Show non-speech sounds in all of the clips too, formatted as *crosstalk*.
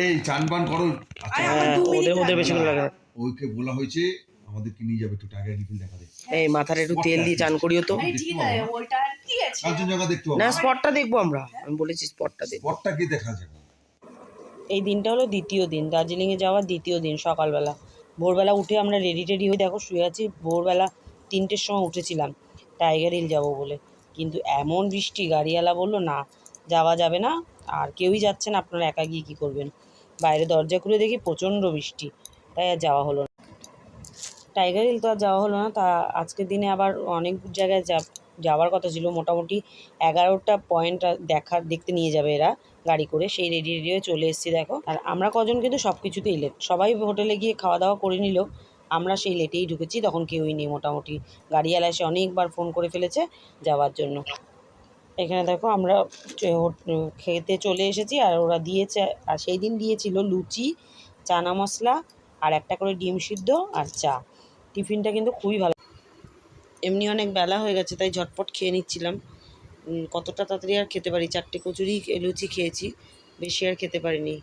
এই চান পান করো। আচ্ছা ওদের ওদের বেশি লাগে না। ওইকে বলা হয়েছে আমাদেরকে নিয়ে যাবে একটু টাইগার রিফিল দেখাতে এই মাথার একটু তেল দিয়ে চান করিও তো। কাঞ্চনজঙ্ঘা দেখতে না স্পটটা দেখব আমরা। আমি বলেছি স্পটটা দেখব। স্পটটা কি দেখা যাবে এই দিনটা হলো দ্বিতীয় দিন। দার্জিলিংয়ে যাওয়ার দ্বিতীয় দিন সকালবেলা। ভোরবেলা উঠে আমরা রেডি টেডি হয়ে দেখো শুয়ে আছি। ভোরবেলা তিনটের সময় উঠেছিলাম। টাইগার হিল যাব বলে। কিন্তু এমন বৃষ্টি গাড়িওয়ালা বলল না যাওয়া যাবে না। আর কেউই যাচ্ছে না, আপনারা একা গিয়ে কী করবেন? বাইরে দরজা খুলে দেখি প্রচণ্ড বৃষ্টি, তাই আর যাওয়া হলো না। টাইগার হিল তো আর যাওয়া হলো না, তা আজকের দিনে আবার অনেক জায়গায় যাওয়ার কথা ছিল। মোটামুটি এগারোটা পয়েন্ট দেখা, দেখতে নিয়ে যাবে এরা গাড়ি করে, সেই রেডি রেডি হয়ে চলে এসেছি, দেখো। আর আমরা কজন কিন্তু সব কিছুতেই লেট সবাই হোটেলে গিয়ে খাওয়া দাওয়া করে নিল, আমরা সেই লেটেই ঢুকেছি, তখন কেউই নেই মোটামুটি। গাড়িওয়ালা এসে অনেকবার ফোন করে ফেলেছে যাওয়ার জন্য। এখানে দেখো আমরা খেতে চলে এসেছি আর ওরা দিয়েছে, আর সেই দিন দিয়েছিল লুচি, চানা মশলা আর একটা করে ডিম সিদ্ধ আর চা। টিফিনটা কিন্তু খুবই ভালো। এমনি অনেক বেলা হয়ে গেছে, তাই ঝটপট খেয়ে নিচ্ছিলাম। কতটা তাড়াতাড়ি আর খেতে পারি? চারটে কচুরি লুচি খেয়েছি, বেশি আর খেতে পারিনি।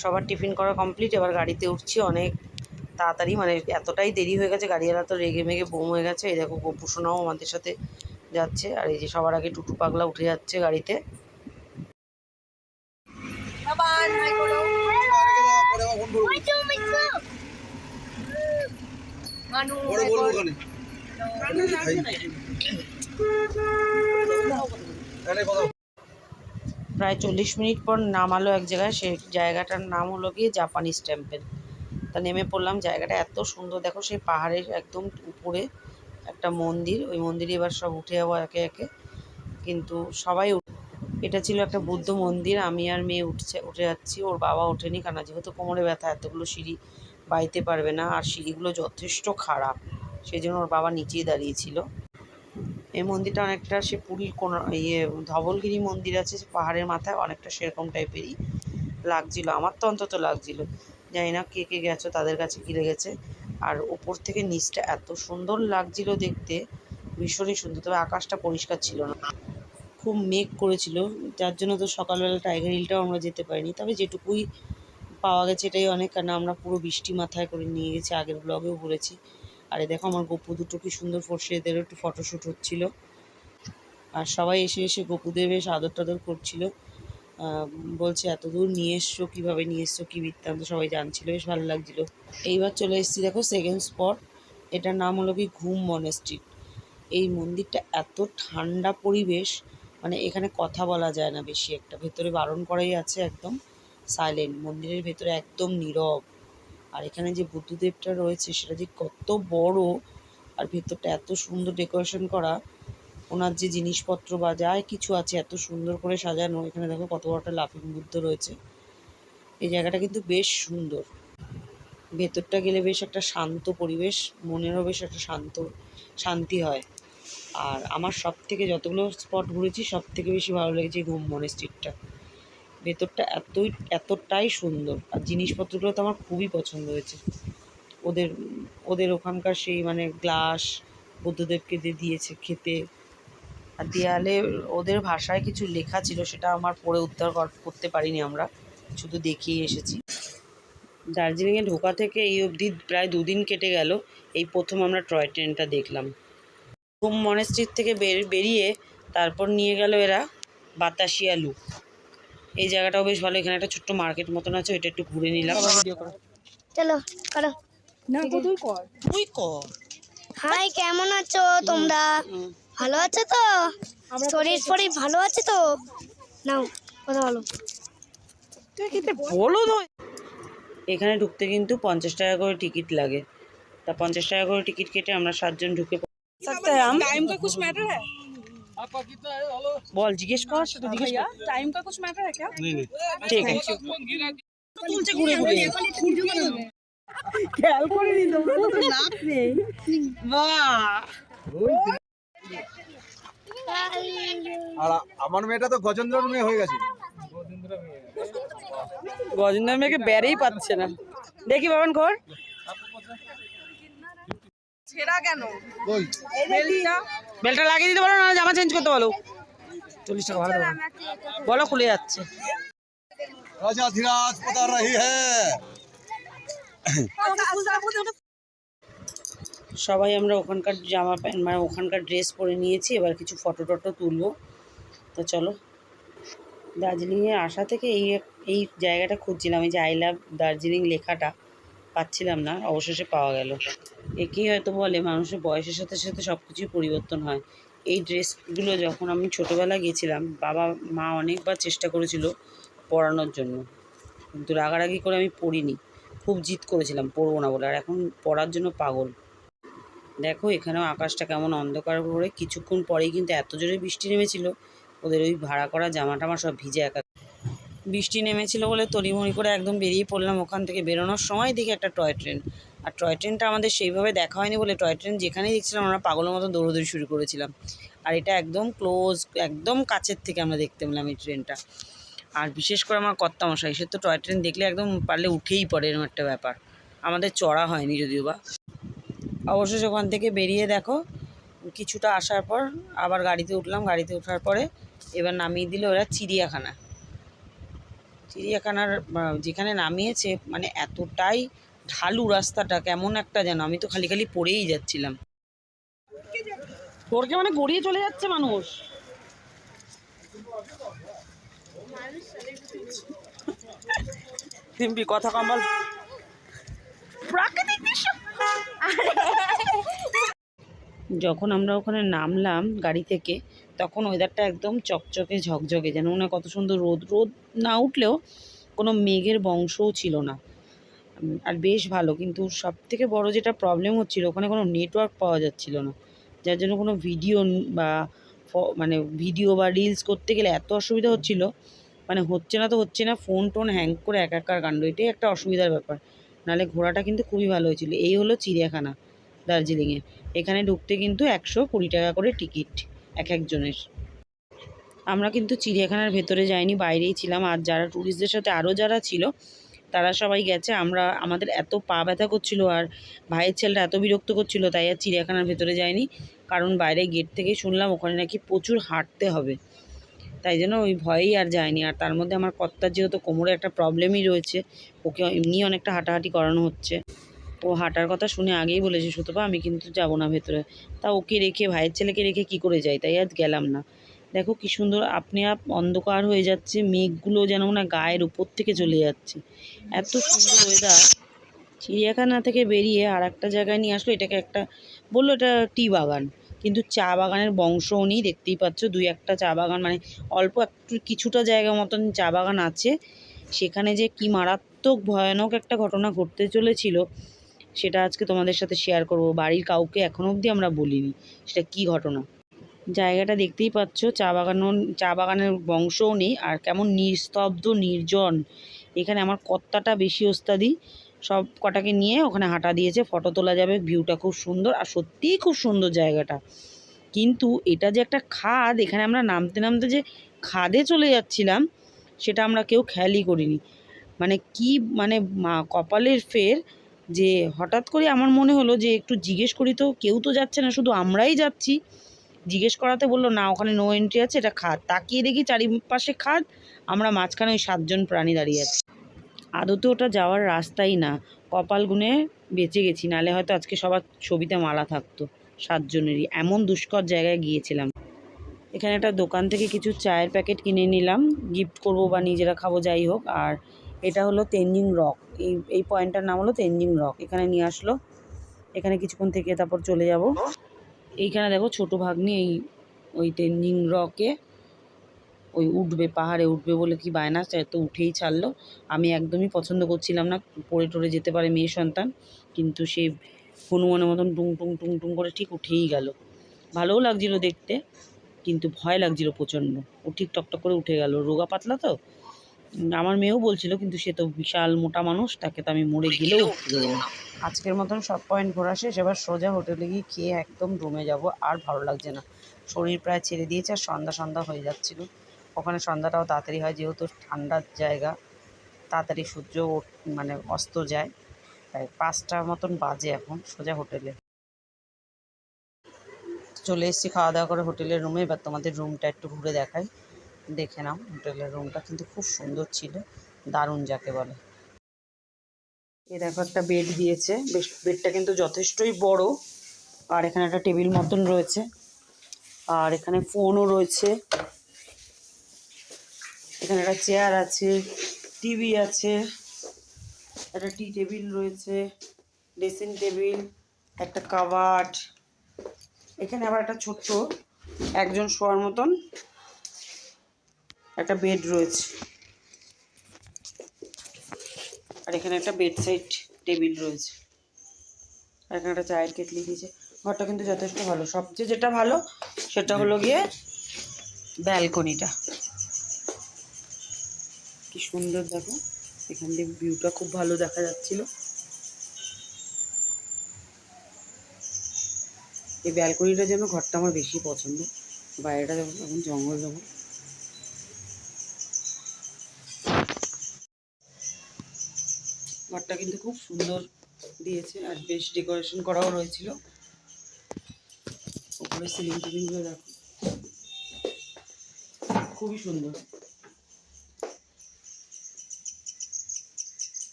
সবার টিফিন করা কমপ্লিট, এবার গাড়িতে উঠছি অনেক তাড়াতাড়ি মানে এতটাই দেরি হয়ে গেছে, গাড়িওয়ালা তো রেগে মেগে বোম হয়ে গেছে। এই দেখো গোপুসোনাও আমাদের সাথে যাচ্ছে আর এই যে সবার আগে টুটু পাগলা উঠে যাচ্ছে গাড়িতে। প্রায় চল্লিশ মিনিট পর নামালো এক জায়গায় সেই জায়গাটার নাম হলো গিয়ে জাপানিজ টেম্পল। তা নেমে পড়লাম জায়গাটা এত সুন্দর দেখো সেই পাহাড়ের একদম উপরে। একটা মন্দির, ওই মন্দিরে এবার সব উঠে যাব একে একে। কিন্তু সবাই এটা ছিল একটা বুদ্ধ মন্দির, আমি আর মেয়ে উঠছে, উঠে যাচ্ছি, ওর বাবা ওঠেনি কেন যেহেতু কোমরে ব্যথা, এতগুলো সিঁড়ি বাইতে পারবে না আর সিঁড়িগুলো যথেষ্ট খারাপ সেই জন্য ওর বাবা নিচেই দাঁড়িয়েছিল। এই মন্দিরটা অনেকটা সে পুরীর কোন ইয়ে ধবলগিরি মন্দির আছে পাহাড়ের মাথায় অনেকটা সেরকম টাইপেরই লাগছিল, আমার তো অন্তত লাগছিল। জানি না, কে কে গেছো, তাদের কাছে কী লেগেছে? আর ওপর থেকে নিচটা এত সুন্দর লাগছিল দেখতে, ভীষণই সুন্দর। তবে আকাশটা পরিষ্কার ছিল না। খুব মেঘ করেছিল, যার জন্য তো সকালবেলা টাইগার হিলটাও আমরা যেতে পারিনি। তবে যেটুকুই পাওয়া গেছে এটাই অনেক, কারণ আমরা পুরো বৃষ্টি মাথায় করে নিয়ে গেছি, আগের ব্লগেও বলেছি আর দেখো আমার গপু দুটো কি সুন্দর ফর্সে, এদেরও একটু ফটোশ্যুট হচ্ছিল। আর সবাই এসে এসে গপুদের বেশ আদর টাদর করছিল। বলছে, এত দূর নিয়ে এসছো, কীভাবে নিয়ে এসছো, কী বৃত্তান্ত সবাই জানছিল, বেশ ভালো লাগছিল। এইবার চলে এসেছি, দেখো সেকেন্ড স্পট এটার নাম হলো কি, ঘুম মনেস্ট্রি এই মন্দিরটা এত ঠান্ডা পরিবেশ মানে এখানে কথা বলা যায় না বেশি একটা। ভেতরে বারণ করাই আছে একদম সাইলেন্ট মন্দিরের ভেতরে একদম নীরব। আর এখানে যে বুদ্ধদেবটা রয়েছে, সেটা যে কত বড়, আর ভেতরটা এত সুন্দর ডেকোরেশন করা। ওনার যে জিনিসপত্র বা যা কিছু আছে এত সুন্দর করে সাজানো, এখানে দেখো কত বড় একটা লাফিং বুদ্ধ রয়েছে। এই জায়গাটা কিন্তু বেশ সুন্দর। ভেতরটা গেলে বেশ একটা শান্ত পরিবেশ, মনেরও বেশ একটা শান্ত, শান্তি হয়। আর আমার সব থেকে যতগুলো স্পট ঘুরেছি সব থেকে বেশি ভালো লেগেছে ঘুম মনেস্ট্রিটটা ভেতরটা এতই, এতটাই সুন্দর। আর জিনিসপত্রগুলো তো আমার খুবই পছন্দ হয়েছে। ওদের ওদের ওখানকার সেই মানে গ্লাস বুদ্ধদেবকে যে দিয়েছে খেতে আর দেয়ালে ওদের ভাষায় কিছু লেখা ছিল সেটা আমার পড়ে উদ্ধার কর- করতে পারিনি আমরা। শুধু দেখিয়ে এসেছি। দার্জিলিংয়ে ঢোকা থেকে এই অবধি প্রায় দুদিন কেটে গেল। এই প্রথম আমরা টয় ট্রেনটা দেখলাম। ঘুম মনেস্ট্রির থেকে বেরিয়ে তারপর নিয়ে গেল এরা বাতাসিয়া লুপ। এই জায়গাটাও বেশ ভালো। এখানে একটা ছোট্ট মার্কেট মতন আছে ওইটা একটু ঘুরে নিলাম। চলো করো। তুই কর। হাই কেমন আছো তোমরা? ভালো আছো তো শরীর শরীর ভালো আছে তো নাও কথা বলো তুই কিন্তু বলো নয় এখানে ঢুকতে কিন্তু পঞ্চাশ টাকা করে টিকিট লাগে তা পঞ্চাশ টাকা করে টিকিট কেটে আমরা সাতজন ঢুকে सकते हैं हम टाइम का कुछ मैटर है বল জিজ্ঞেস কর সেটা জিজ্ঞেস কর टाइम का कुछ मैटर है क्या ঠিক আছে তুলছে ঘুরে ঘুরে খেয়াল করে নি তোমরা তো নাক নেই বাহ আর আমার মেয়েটা তো গজেন্দ্রর মেয়ে হয়ে গেছে। গজেন্দ্র মেয়েকে বেড়েই পাচ্ছে না। দেখি বাবান ঘর কেন? বেলটা লাগিয়ে দিতে বলো না জামা চেঞ্জ করতে বলো। চল্লিশ টাকা ভালো বলো খুলে যাচ্ছে। রাজা ধীরাজ হ্যাঁ সবাই আমরা ওখানকার জামা প্যান্ট মানে ওখানকার ড্রেস পরে নিয়েছি, এবার কিছু ফটো টটো তুলব। তো চলো, দার্জিলিংয়ে আসা থেকে এই এই জায়গাটা খুঁজছিলাম, এই যে আই লাভ দার্জিলিং লেখাটা, পাচ্ছিলাম না, অবশেষে পাওয়া গেল। একেই হয়তো বলে, মানুষের বয়সের সাথে সাথে সব কিছুই পরিবর্তন হয়। এই ড্রেসগুলো যখন আমি ছোটোবেলা গেছিলাম বাবা, মা অনেকবার চেষ্টা করেছিল পরানোর জন্য। কিন্তু রাগারাগি করে আমি পরিনি। খুব জিদ করেছিলাম, পরবো না বলে। আর এখন পরার জন্য পাগল। দেখো, এখানেও আকাশটা কেমন অন্ধকার করে কিছুক্ষণ পরেই কিন্তু এত জোরে বৃষ্টি নেমেছিল, ওদের ওই ভাড়া করা জামা টামা সব ভিজে একা। বৃষ্টি নেমেছিল বলে তড়িমড়ি করে একদম বেরিয়ে পড়লাম ওখান থেকে। বেরোনোর সময় দেখি একটা টয় ট্রেন। আর টয় ট্রেনটা আমাদের সেইভাবে দেখা হয়নি বলে টয় ট্রেন যেখানেই দেখছিলাম আমরা পাগলের মতো দৌড়োদৌড়ি শুরু করেছিলাম। আর এটা একদম ক্লোজ, একদম কাছের থেকে আমরা দেখতে পেলাম এই ট্রেনটা। আর বিশেষ করে আমার কর্তামশাই, সে তো টয় ট্রেন দেখলে একদম পারলে উঠেই পড়ে এরকম একটা ব্যাপার। আমাদের চড়া হয়নি যদিও বা। অবশেষে ওখান থেকে বেরিয়ে দেখো, কিছুটা আসার পর আবার গাড়িতে উঠলাম। গাড়িতে ওঠার পরে এবার নামিয়ে দিল ওরা চিড়িয়াখানা। চিড়িয়াখানার যেখানে নামিয়েছে মানে এতটাই ঢালু রাস্তাটা, কেমন একটা যেন। আমি তো খালি খালি পড়েই যাচ্ছিলাম। তোরকে মানে গড়িয়ে চলে যাচ্ছে মানুষ। কথা কম্বল যখন আমরা ওখানে নামলাম গাড়ি থেকে, তখন ওয়েদারটা একদম চকচকে ঝকঝকে, যেন মনে কত সুন্দর রোদ। রোদ না উঠলেও কোনো মেঘের বংশও ছিল না। আর বেশ ভালো, কিন্তু সব থেকে বড় যেটা প্রবলেম হচ্ছিল, ওখানে কোনো নেটওয়ার্ক পাওয়া যাচ্ছিল না। যার জন্য কোনো ভিডিও বা মানে ভিডিও বা রিলস করতে গেলে এত অসুবিধা হচ্ছিল। মানে হচ্ছে না তো হচ্ছে না ফোন টোন হ্যাং করে একাকার কাণ্ড, এটাই একটা অসুবিধার ব্যাপার। নাহলে ঘোরাটা কিন্তু খুবই ভালো হয়েছিল। এই হলো চিড়িয়াখানা। দার্জিলিংয়ে। এখানে ঢুকতে কিন্তু একশো কুড়ি টাকা করে টিকিট এক একজনের। আমরা কিন্তু চিড়িয়াখানার ভেতরে যাইনি, বাইরেই ছিলাম। আর যারা ট্যুরিস্টদের সাথে আরও যারা ছিল, তারা সবাই গেছে। আমরা, আমাদের এত পা ব্যথা করছিল আর ভাইয়ের ছেলেটা এত বিরক্ত করছিল, তাই আর চিড়িয়াখানার ভেতরে যায়নি কারণ বাইরে গেট থেকেই শুনলাম ওখানে নাকি প্রচুর হাঁটতে হবে। তাই জন্য ওই ভয়েই আর যায়নি আর তার মধ্যে আমার কর্তার যেহেতু কোমরে একটা প্রবলেমই রয়েছে, ওকে এমনি অনেকটা হাঁটাহাঁটি করানো হচ্ছে। ও হাঁটার কথা শুনে আগেই বলেছে, সুতপা, আমি কিন্তু যাব না ভেতরে। তা ওকে রেখে, ভাইয়ের ছেলেকে রেখে কি করে যাই? তাই আজ গেলাম না। দেখো কি সুন্দর, আপনি আপ অন্ধকার হয়ে যাচ্ছে, মেঘগুলো যেন না গায়ের উপর থেকে চলে যাচ্ছে। এত সুন্দর ওয়েদার চিড়িয়াখানা থেকে বেরিয়ে আর একটা জায়গায় নিয়ে আসলো, এটাকে একটা বলল এটা টি বাগান। কিন্তু চা বাগানের বংশও নেই দেখতেই পাচ্ছ, দুই একটা চা বাগান মানে অল্প একটু কিছুটা জায়গা মতন চা বাগান আছে। সেখানে যে কি মারাত্মক ভয়ানক একটা ঘটনা ঘটতে চলেছিল সেটা আজকে তোমাদের সাথে শেয়ার করব। বাড়ির কাউকে এখনও অবধি আমরা বলিনি। সেটা কি ঘটনা? জায়গাটা দেখতেই পাচ্ছ, চা বাগানও চা বাগানের বংশও নেই আর কেমন নিস্তব্ধ, নির্জন। এখানে আমার কর্তাটা বেশি ওস্তাদি। সব কটাকে নিয়ে ওখানে হাঁটা দিয়েছে ফটো তোলা যাবে ভিউটা খুব সুন্দর আর সত্যিই খুব সুন্দর জায়গাটা। কিন্তু এটা যে একটা খাদ, এখানে আমরা নামতে নামতে যে খাদে চলে যাচ্ছিলাম, সেটা আমরা কেউ খেয়ালই করিনি। মানে কি মানে কপালের ফের যে হঠাৎ করে আমার মনে হলো যে একটু জিজ্ঞেস করি তো, কেউ তো যাচ্ছে না, শুধু আমরাই যাচ্ছি। জিজ্ঞেস করাতে বলল, না, ওখানে নো এন্ট্রি আছে, এটা খাদ তাকিয়ে দেখি চারিপাশে খাদ আমরা মাঝখানে ওই সাতজন প্রাণী দাঁড়িয়ে আছি। আদতে ওটা যাওয়ার রাস্তাই না, কপাল গুনে বেঁচে গেছি, নালে হয়তো আজকে সবার ছবিতে মালা থাকতো, সাতজনেরই। এমন দুষ্কর জায়গায় গিয়েছিলাম। এখানে একটা দোকান থেকে কিছু চায়ের প্যাকেট কিনে নিলাম, গিফট করব বা নিজেরা খাব, যাই হোক, আর এটা হলো তেনজিং রক। এই এই পয়েন্টটার নাম হলো তেনজিং রক। এখানে নিয়ে আসলো। এখানে কিছুক্ষণ থেকে তারপর চলে যাব। এইখানে দেখো ছোটো ভাগ্নি এই, ওই তেনজিং রকে ওই উঠবে, পাহাড়ে উঠবে বলে কি বায়না? তো উঠেই ছাড়লো। আমি একদমই পছন্দ করছিলাম না। পড়ে টরে যেতে পারে মেয়ে সন্তান। কিন্তু সে হনুমানের মতন টুং টুং টুং টুং করে ঠিক উঠেই গেল। ভালোও লাগছিল দেখতে, কিন্তু ভয় লাগছিল প্রচণ্ড। ও ঠিক টকটক করে উঠে গেল। রোগা পাতলা তো? আমার মেয়েও বলছিল কিন্তু সে তো বিশাল মোটা মানুষ তাকে তো আমি মরে গেলেও। আজকের মতন সব পয়েন্ট ঘোরা শেষ এবার সোজা হোটেলে গিয়ে খেয়ে একদম রুমে যাব আর ভালো লাগছে না। শরীর প্রায় ছেড়ে দিয়েছে আর সন্ধ্যা সন্ধ্যা হয়ে যাচ্ছিল। ওখানে সন্ধ্যাটাও তাড়াতাড়ি হয় যেহেতু ঠান্ডার জায়গা তাড়াতাড়ি সূর্য মানে অস্ত যায় তাই পাঁচটার মতন বাজে এখন সোজা হোটেলে। চলে এসেছি খাওয়া দাওয়া করে হোটেলের রুমে এবার তোমাদের রুমটা একটু ঘুরে দেখাই। দেখে নাও, হোটেলের রুমটা কিন্তু খুব সুন্দর ছিল, দারুণ যাকে বলে। এ দেখো একটা বেড দিয়েছে বেডটা কিন্তু যথেষ্টই বড়, আর এখানে একটা টেবিল মতন রয়েছে, আর এখানে ফোনও রয়েছে, এখানে একটা চেয়ার আছে টিভি আছে, একটা টি টেবিল রয়েছে ড্রেসিং টেবিল একটা কাবাট এখানে আবার একটা ছোট্ট একজন শোয়ার মতন একটা বেড রয়েছে। আর এখানে একটা বেড সাইড টেবিল রয়েছে। আর এখানে একটা চায়ের কেটলি দিয়েছে ঘরটা কিন্তু যথেষ্ট ভালো। সবচেয়ে যেটা ভালো, সেটা হলো গিয়ে ব্যালকনিটা কি সুন্দর দেখো। এখান থেকে ভিউটা খুব ভালো দেখা যাচ্ছিল। এই ব্যালকনিটার জন্য ঘরটা আমার বেশি পছন্দ। বাইরেটা এখন জঙ্গল জঙ্গল ঘরটা কিন্তু খুব সুন্দর দিয়েছে আর বেশ ডেকোরেশন করাও রয়েছিল। উপরে সিলিং টিলিংগুলো দেখো খুবই সুন্দর।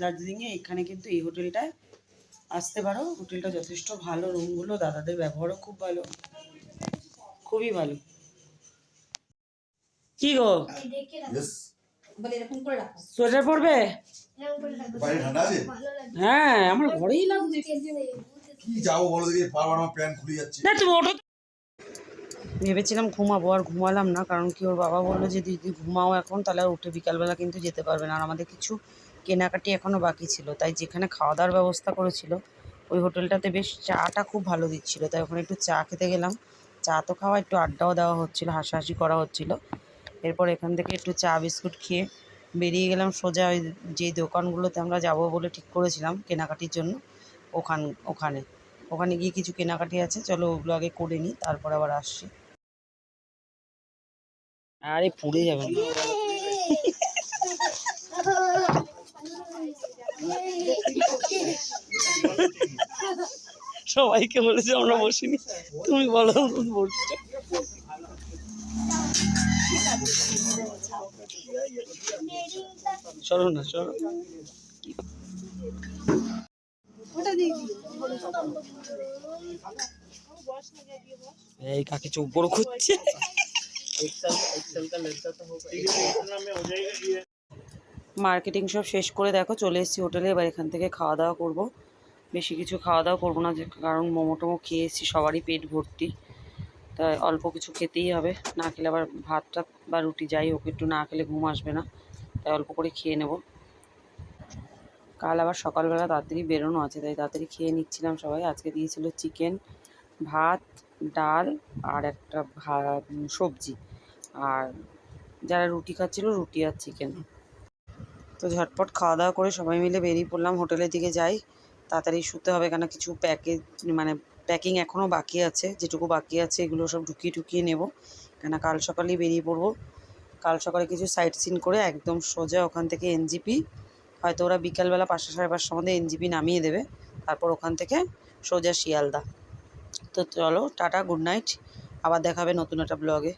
দার্জিলিংয়ে এখানে কিন্তু এই হোটেলটায় আসতে পারো। হোটেলটা যথেষ্ট ভালো রুমগুলো দাদাদের ব্যবহারও খুব ভালো। খুবই ভালো। কি গো? সোয়েটার পরবে? হ্যাঁ আমার ঘরেই লাগছে। কি যাব বলো দেখি? বারবার আমার প্যান্ট খুলে যাচ্ছে। না তুমি ওঠো। ভেবেছিলাম ঘুমাবো আর ঘুমালাম না কারণ কি ওর বাবা বলল যে দিদি ঘুমাও এখন তাহলে আর উঠে বিকালবেলা কিন্তু যেতে পারবে না। আর আমাদের কিছু কেনাকাটি এখনও বাকি ছিল তাই যেখানে খাওয়া দাওয়ার ব্যবস্থা করেছিল ওই হোটেলটাতে বেশ চাটা খুব ভালো দিচ্ছিল তাই ওখানে একটু চা খেতে গেলাম। চা তো খাওয়া একটু আড্ডাও দেওয়া হচ্ছিল হাসাহাসি করা হচ্ছিল। এরপর এখান থেকে একটু চা বিস্কুট খেয়ে বেরিয়ে গেলাম সোজা ওই যেই দোকানগুলোতে আমরা যাব বলে ঠিক করেছিলাম কেনাকাটির জন্য ওখান ওখানে। ওখানে গিয়ে কিছু কেনাকাটি আছে চলো ওগুলো আগে করে নিই তারপর আবার আসছি। আরে পুড়ে যাবে। না। *laughs* সবাইকে বলেছে, আমরা বসিনি। তুমি বলো বলছো চলো না, চলো। এই কাকে চোখ বড় করছে? মার্কেটিং সব শেষ করে দেখো চলে এসেছি হোটেলে, এবার এখান থেকে খাওয়া দাওয়া করব। বেশি কিছু খাওয়া দাওয়া করব না কারণ মোমো টোমো খেয়ে এসেছি, সবারই পেট ভর্তি। তাই অল্প কিছু খেতেই হবে, না খেলে আবার ভাত টাত বা রুটি যাই হোক, একটু না খেলে ঘুম আসবে না, তাই অল্প করে খেয়ে নেব। কাল আবার সকালবেলা তাড়াতাড়ি বেরোনো আছে, তাই তাড়াতাড়ি খেয়ে নিচ্ছিলাম সবাই। আজকে দিয়েছিল চিকেন, ভাত, ডাল আর একটা সবজি। আর যারা রুটি খাচ্ছিল, রুটি আর চিকেন। তো ঝটপট খাওয়া দাওয়া করে সবাই মিলে বেরিয়ে পড়লাম হোটেলের দিকে যাই। তাড়াতাড়ি শুতে হবে কেন কিছু প্যাকেজ মানে প্যাকিং এখনও বাকি আছে, যেটুকু বাকি আছে এগুলো সব ঢুকিয়ে ঢুকিয়ে নেব। কেন কাল সকালেই বেরিয়ে পড়ব। কাল সকালে কিছু সাইট সিন করে একদম সোজা ওখান থেকে এনজিপি হয়তো ওরা বিকালবেলা পাঁচটা সাড়ে পাঁচটার মধ্যে এনজিপি নামিয়ে দেবে। তারপর ওখান থেকে সোজা শিয়ালদা। তো চলো, টাটা গুড নাইট আবার দেখাবে নতুন একটা ব্লগে